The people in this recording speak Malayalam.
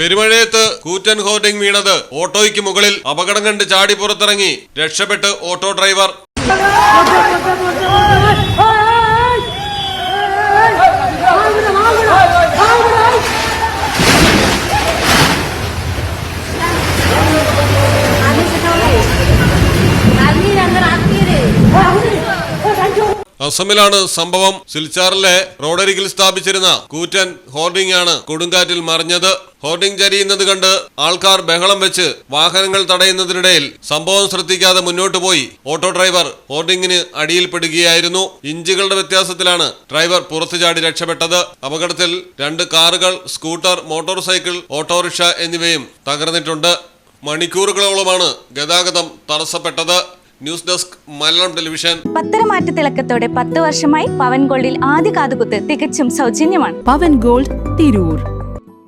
പെരുമഴയത്ത് കൂറ്റൻ ഹോർഡിംഗ് വീണത് ഓട്ടോയ്ക്ക് മുകളിൽ അപകടം കണ്ട് ചാടി പുറത്തിറങ്ങി രക്ഷപ്പെട്ട് ഓട്ടോ ഡ്രൈവർ. അസമിലാണ് സംഭവം. സിൽച്ചാറിലെ റോഡരികിൽ സ്ഥാപിച്ചിരുന്ന കൂറ്റൻ ഹോർഡിംഗ് ആണ് കൊടുങ്കാറ്റിൽ മറിഞ്ഞത്. ഹോർഡിംഗ് ചരിയുന്നത് കണ്ട് ആൾക്കാർ ബഹളം വെച്ച് വാഹനങ്ങൾ തടയുന്നതിനിടയിൽ സംഭവം ശ്രദ്ധിക്കാതെ മുന്നോട്ട് പോയി. ഓട്ടോ ഡ്രൈവർ ഹോർഡിംഗിന് അടിയിൽപ്പെടുകയായിരുന്നു ഇഞ്ചുകളുടെ വ്യത്യാസത്തിലാണ് ഡ്രൈവർ പുറത്തു ചാടി രക്ഷപ്പെട്ടത്. അപകടത്തിൽ രണ്ട് കാറുകൾ സ്കൂട്ടർ മോട്ടോർ സൈക്കിൾ ഓട്ടോറിക്ഷ എന്നിവയും തകർന്നിട്ടുണ്ട്. മണിക്കൂറുകളോളമാണ് ഗതാഗതം തടസ്സപ്പെട്ടത്. News desk Malayalam television. പത്തരമാറ്റ തിളക്കത്തോടെ പത്ത് വർഷമായി പവൻ ഗോൾഡിൽ ആദ്യ കാതുകുത്ത് തികച്ചും സൗജന്യമാണ്. പവൻ ഗോൾഡ് തിരൂർ.